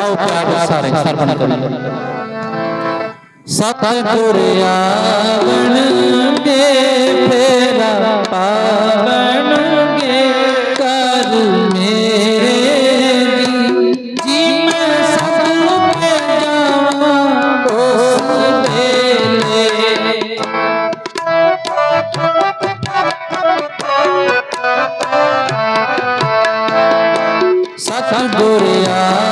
ਆਓ ਪਿਆਰ ਨਾਲ ਸਾਰੇ ਸਰਵਣ ਕਰੀਏ। ਸਤਿਗੁਰ ਆਵਣਗੇ ਫੇਰਾ ਪਾਵਣਗੇ ਕਰ ਮੇਰੇ ਜੀ। ਜੀ ਮੈਂ ਸਤਿਗੁਰ ਤੇ ਜਾਵਾਂ ਉਸ ਵੇਲੇ। ਸਤਿਗੁਰ ਆਵਣਗੇ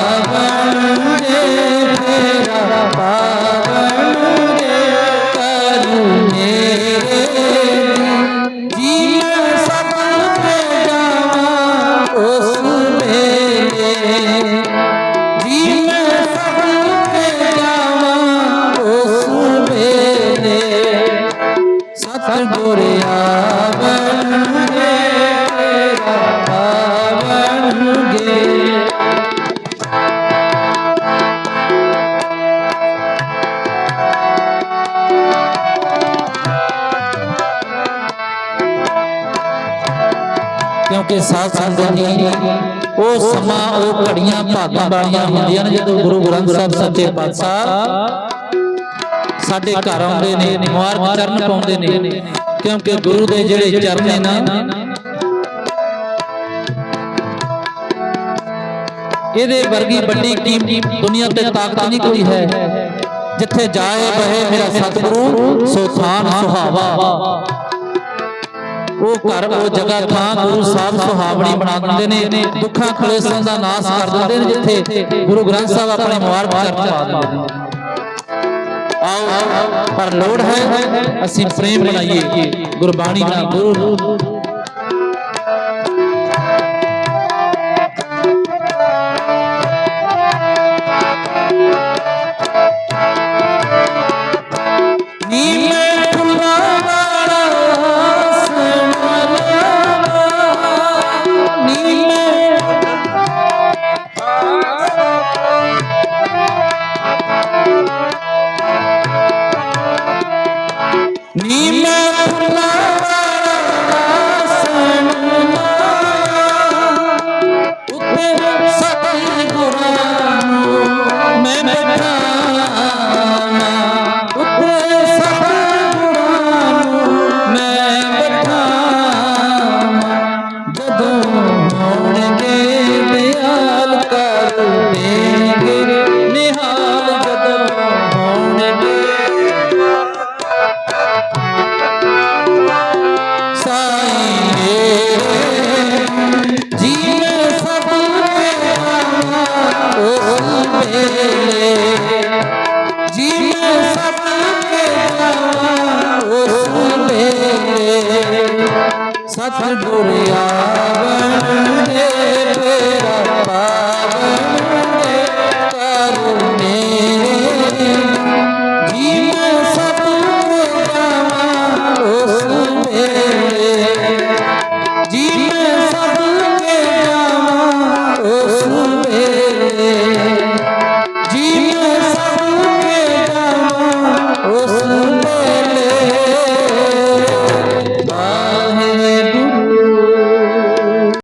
ਕਿਉਂਕਿ ਸਾਧ ਸੰਗਤ ਜੀ ਉਹ ਸਮਾਂ, ਉਹ ਘੜੀਆਂ, ਭਾਗਾਂ ਵਾਲੀਆਂ ਹੁੰਦੀਆਂ ਨੇ, ਜਦੋਂ ਗੁਰੂ ਗ੍ਰੰਥ ਸਾਹਿਬ ਸੱਚੇ ਪਾਤਸ਼ਾਹ ਸਾਡੇ ਘਰ ਆਉਂਦੇ ਨੇ ਮੁਬਾਰਕ ਚਰਨ ਪਾਉਂਦੇ ਨੇ, ਕਿਉਂਕਿ ਗੁਰੂ ਦੇ ਜਿਹੜੇ ਚਰਨ ਨੇ ਨਾ, ਇਹਦੇ ਵਰਗੀ ਵੱਡੀ ਕੀਮਤੀ ਦੁਨੀਆ ਤੇ ਤਾਕਤ ਨਹੀਂ ਕੋਈ ਹੈ। ਜਿੱਥੇ ਜਾਏ, ਬਹੇ ਮੇਰਾ ਸਤਿਗੁਰੂ, ਸੋ ਥਾਨ ਸੁਹਾਵਾ। ਉਹ ਘਰ, ਉਹ ਜਗ੍ਹਾ, ਥਾਂ, ਗੁਰੂ ਸਾਹਿਬ ਸੁਹਾਵਣੀ ਬਣਾ ਦਿੰਦੇ ਨੇ, ਦੁੱਖਾਂ ਕਲੇਸ਼ਾਂ ਦਾ ਨਾਸ਼ ਕਰ ਦਿੰਦੇ ਨੇ, ਜਿੱਥੇ ਗੁਰੂ ਗ੍ਰੰਥ ਸਾਹਿਬ ਆਪਣੇ ਮੁਬਾਰਕ ਚਰਨ ਪਾ ਦਿੰਦੇ ਨੇ। ਆਓ ਪਰ ਲੋੜ ਹੈ, ਅਸੀਂ ਪ੍ਰੇਮ ਬਣਾਈਏ, ਗੁਰਬਾਣੀ ਨਾਲ ਗੁਰੂ सदुरिया बंदे